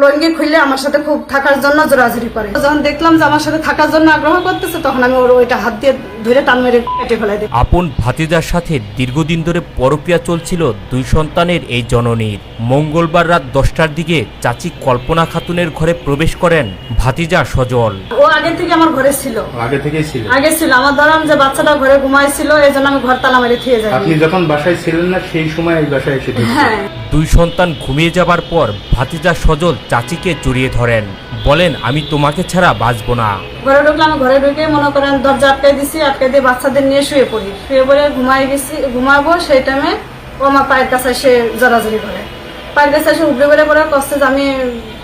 লঙ্গি খুললে আমার সাথে খুব থাকার জন্য জোরাজুরি করে। যখন দেখলাম যে আমার সাথে থাকার জন্য আগ্রহ করতেছে, তখন আমি ওর ওইটা হাত দিয়ে ধরে টান মেরে কেটে ফেলাই দিই আপন ভাতিজার সাথে দীর্ঘদিন ধরে পরক্রিয়া চলছিল দুই সন্তানের এই জননীর। মঙ্গলবার রাত দশটার দিকে চাচি কল্পনা খাতুনের ঘরে প্রবেশ করেন ভাতিজা সজল। ও আগে থেকে আমার ঘরে ছিল। আগে থেকেই ছিল। আগে ছিল। আমার ধরাম যে বাচ্চাটা ঘরে ঘুমাইছিল এই জন্য আমি ঘর তালা মেরে থিয়ে যাই আপনি যখন বাসায় ছিলেন না সেই সময় এই বাসায় এসে। হ্যাঁ। দুই সন্তান ঘুমিয়ে যাবার পর ভাতিজা সজল চাচিকে জড়িয়ে ধরেন। বলেন আমি তোমাকে ছাড়া বাঁচব না। ঘরে ঢুকলে আমি ঘরে ঢুকে মনে করেন দরজা আটকাই দিছি আটকাই দিয়ে বাচ্চাদের নিয়ে শুয়ে পড়ি। শুয়ে পড়ে ঘুমাই গেছি ঘুমাবো সেই টাইমে ও আমার পায়ের কাছে এসে জড়াজড়ি করে। পায়ের কাছে এসে উপরে বেড়ে পড়ে কষ্ট আমি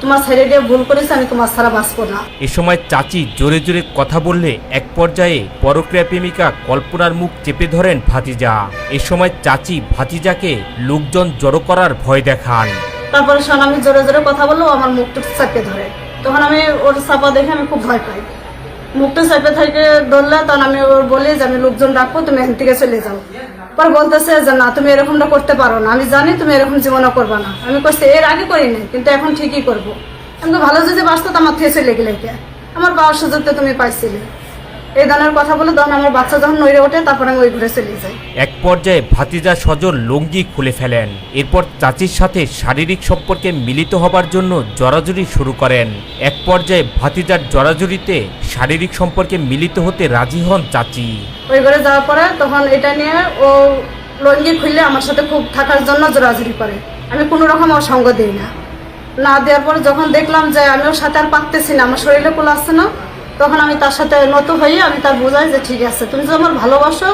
তোমার ছেড়ে দিয়ে ভুল করেছি আমি তোমার ছাড়া বাঁচবো না। এ সময় চাচি জোরে জোরে কথা বললে এক পর্যায়ে পরক্রিয়া প্রেমিকা কল্পনার মুখ চেপে ধরেন ভাতিজা। এ সময় চাচি ভাতিজাকে লোকজন জড়ো করার ভয় দেখান। তারপরে শোন আমি জোরে জোরে কথা বলল আমার মুখটা চাপে ধরে। তখন আমি ওর চাপা দেখে আমি খুব ভয় পাই। মুখটা চাপে থেকে ধরলে, তখন আমি ওর বলি যে, আমি লোকজন ডাকবো, তুমি এখান থেকে চলে যাও। পরে বলতেছে যে, না, তুমি এরকমটা করতে পারো না। আমি জানি তুমি এরকম জীবনও করবে না। আমি করছি এর আগে করি নাই কিন্তু এখন ঠিকই করব। আমি ভালো যদি বাঁচতো আমার থেকে চলে গেলে কে? আমার বাবার সুযোগ তো তুমি পাইছিলে। এই দানের কথা বলে তখন আমার বাচ্চা যখন নইরে ওঠে, তারপর আমি ওই ঘুরে চলে যাই। এক পর্যায়ে ভাতিজা সজল লুঙ্গি খুলে ফেলেন। এরপর চাচির সাথে শারীরিক সম্পর্কে মিলিত হবার জন্য জড়াজড়ি শুরু করেন। এক পর্যায়ে ভাতিজার জড়াজড়িতে শারীরিক সম্পর্কে মিলিত হতে রাজি হন চাচি। ওই ঘরে যাওয়ার পরে তখন এটা নিয়ে ও লঙ্গি খুললে আমার সাথে খুব থাকার জন্য জোরাজুরি করে। আমি কোনো রকম ওর সঙ্গ দিই না। না দেওয়ার পরে যখন দেখলাম যে আমি ওর সাথে আর পারতেছি না, আমার শরীরে আসছে না, তখন আমি তার সাথে নত হয়ে আমি তার বোঝাই যে ঠিক আছে, তুমি যদি আমার ভালোবাসো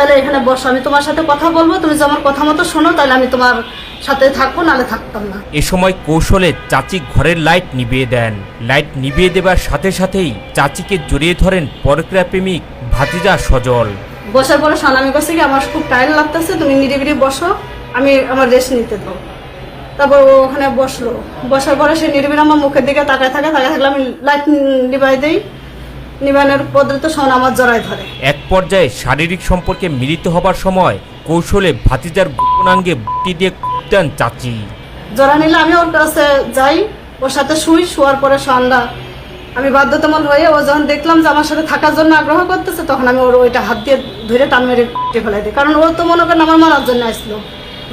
তাহলে এখানে বসো আমি তোমার সাথে কথা বলব তুমি যদি আমার কথা মতো শোনো তাহলে আমি তোমার সাথে থাকব নাহলে থাকতাম না। এ সময় কৌশলে চাচি ঘরের লাইট নিভিয়ে দেন। লাইট নিভিয়ে দেবার সাথে সাথেই চাচিকে জড়িয়ে ধরেন পরক্রিয়া প্রেমিক ভাতিজা সজল। বসার পরে সানামি কাছে কি আমার খুব টায়ার লাগতেছে তুমি নিরিবিরি বসো আমি আমার রেস্ট নিতে দাও। তারপর ও ওখানে বসল। বসার পরে সে নিরিবিলি আমার মুখের দিকে তাকায় থাকে তাকায় থাকলে আমি লাইট নিবাই দিই। নিবানের পদ্ধতি শোন আমার জড়াই ধরে। এক পর্যায়ে শারীরিক সম্পর্কে মিলিত হবার সময় কৌশলে ভাতিজার গোপনাঙ্গে বুটি দিয়ে দেন চাচি। জড়া নিলে আমি ওর কাছে যাই ওর সাথে শুই শোয়ার পরে সন্ধ্যা। আমি বাধ্যতামূল হয়ে ও যখন দেখলাম যে আমার সাথে থাকার জন্য আগ্রহ করতেছে তখন আমি ওর ওইটা হাত দিয়ে ধরে টান মেরে ফেলাই দিই। কারণ ও তো মনে করেন আমার মারার জন্য আসলো।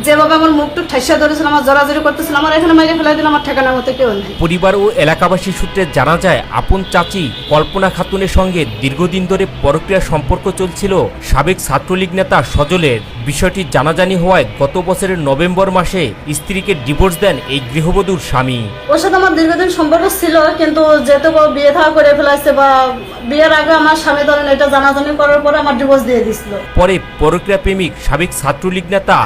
যেভাবে আমার মুখটুক ঠাইসা ধরেছিল আমার জড়াজড়ি করতেছিল আমার এখানে মেরে ফেলাই দিলে আমার ঠিকানার মতো কেউ নেই। পরিবার ও এলাকাবাসী সূত্রে জানা যায় আপন চাচি কল্পনা খাতুনের সঙ্গে দীর্ঘদিন ধরে পরক্রিয়া সম্পর্ক চলছিল। সাবেক ছাত্রলীগ নেতা সজলের বিষয়টি জানাজানি হওয়ায় গত বছরের নভেম্বর মাসে স্ত্রীকে ডিভোর্স দেন এই গৃহবধূর স্বামী। ওর সাথে আমার দীর্ঘদিন সম্পর্ক ছিল কিন্তু যেহেতু বিয়ে থাকা করে ফেলাইছে বা বিয়ের আগে আমার স্বামী ধরেন এটা জানাজানি করার পরে আমার ডিভোর্স দিয়ে দিছিল। পরে পরক্রিয়া প্রেমিক সাবেক ছাত্রলীগ নেতা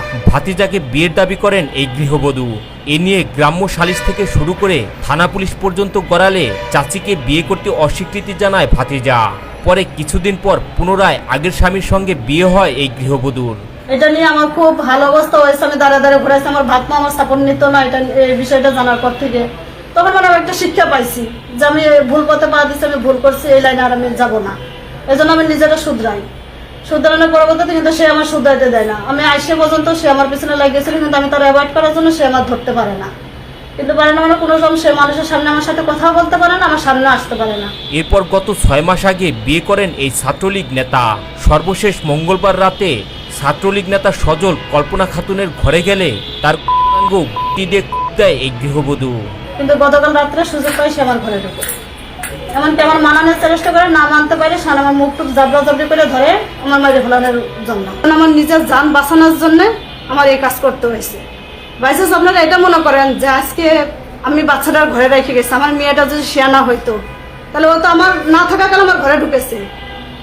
ভাতিজাকে বিয়ের দাবি করেন এই গৃহবধূ। এ নিয়ে গ্রাম্য সালিশ থেকে শুরু করে থানা পুলিশ পর্যন্ত গড়ালে চাচিকে বিয়ে করতে অস্বীকৃতি জানায় ভাতিজা। পরে কিছুদিন পর পুনরায় আগের স্বামীর সঙ্গে বিয়ে হয় এই গৃহবধূর। এটা নিয়ে আমার খুব ভালো অবস্থা হয়েছে। আমি দাঁড়া দাঁড়া ঘুরাইছি। আমার ভাত মা আমার সাপোর্ট নিত না। এটা এই বিষয়টা জানার পর থেকে তখন মানে একটা শিক্ষা পাইছি যে আমি ভুল পথে পা দিচ্ছি আমি ভুল করছি, এই লাইনে আর আমি যাব না। এই আমি নিজেরা শুধরাই। শুধরানোর পরবর্তীতে কিন্তু সে আমার শুধরাইতে দেয় না। আমি আইসে পর্যন্ত সে আমার পিছনে লাগিয়েছিল কিন্তু আমি তার অ্যাভয়েড করার জন্য সে আমার ধরতে পারে না। কিন্তু পারে না মানে কোনো সময় সে মানুষের সামনে আমার সাথে কথা বলতে পারে না আমার সামনে আসতে পারে না। এরপর গত ছয় মাস আগে বিয়ে করেন এই ছাত্রলীগ নেতা। সর্বশেষ মঙ্গলবার রাতে ছাত্রলীগ নেতা সজল কল্পনা খাতুনের ঘরে গেলে তার দিয়ে দেয় এই গৃহবধূ। কিন্তু গতকাল রাত্রে সুযোগ পাই সে আমার ঘরে ঢুকে। এমনকি আমার মানানোর চেষ্টা করে না মানতে পারে সে আমার মুখ টুক জাবড়া জাবড়ি করে ধরে আমার মাঝে ফেলানোর জন্য। আমার নিজের যান বাঁচানোর জন্য আমার এই কাজ করতে হয়েছে। বাইসাস আপনারা এটা মনে করেন যে আজকে আমি বাচ্চাটার ঘরে রেখে গেছি, আমার মেয়েটা যদি শেয়ানা হইতো, তাহলে ও তো আমার না থাকা থাকাকাল আমার ঘরে ঢুকেছে।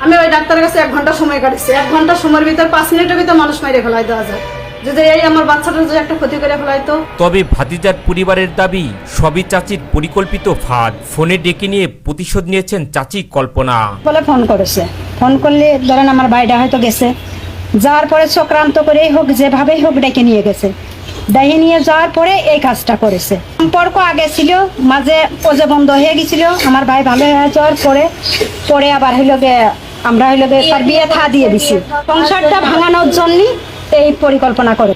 আমি ওই ডাক্তারের কাছে এক ঘণ্টা সময় কাটিয়েছি এক ঘণ্টা সময়ের ভিতরে পাঁচ মিনিটের ভিতর মানুষ মেরে ফেলাই দেওয়া যায়। যদি এই আমার বাচ্চাটা যদি একটা ক্ষতি করে ফেলাইতো তবে ভাতিজার পরিবারের দাবি সবই চাচির পরিকল্পিত ফাঁদ। ফোনে ডেকে নিয়ে প্রতিশোধ নিয়েছেন চাচি কল্পনা। বলে ফোন করেছে। ফোন করলে ধরেন আমার ভাইটা হয়তো গেছে। যাওয়ার পরে চক্রান্ত করেই হোক যেভাবেই হোক ডেকে নিয়ে গেছে। ডেকে নিয়ে যাওয়ার পরে এই কাজটা করেছে। সম্পর্ক আগে ছিল মাঝে ওজে বন্ধ হয়ে গেছিল। আমার ভাই ভালো হয়ে যাওয়ার পরে পরে আবার হইল গে আমরা হইল গে তার বিয়ে থা দিয়ে দিছি। সংসারটা ভাঙানোর জন্যই এই পরিকল্পনা করে।